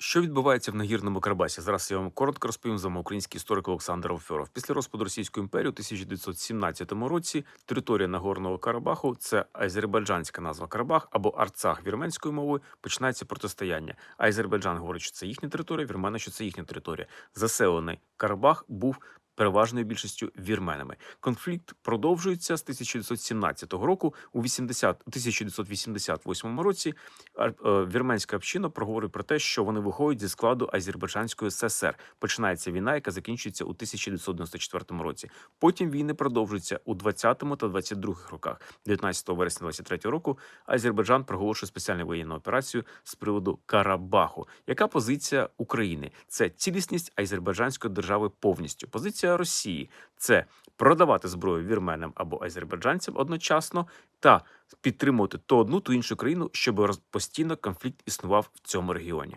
Що відбувається в нагірному Карабасі? Зараз я вам коротко розповім з український історик Олександр Офьоров. Після розпаду Російської імперії у 1917 році територія Нагорного Карабаху, це азербайджанська назва Карабах або Арцах вірменською мовою, починається протистояння. Азербайджан говорить, що це їхня територія, вірмени, що це їхня територія. Заселений Карабах був переважною більшістю вірменами. Конфлікт продовжується з 1917 року. У 80, 1988 році ар- е, вірменська община проговорює про те, що вони виходять зі складу Азербайджанської ССР. Починається війна, яка закінчується у 1994 році. Потім війни продовжуються у 20 та 22 роках. 19 вересня 23 року Азербайджан проголошує спеціальну воєнну операцію з приводу Карабаху. Яка позиція України? Це цілісність азербайджанської держави повністю. Позиція Росії це продавати зброю вірменам або азербайджанцям одночасно та підтримувати то одну, ту іншу країну, щоб постійно конфлікт існував в цьому регіоні.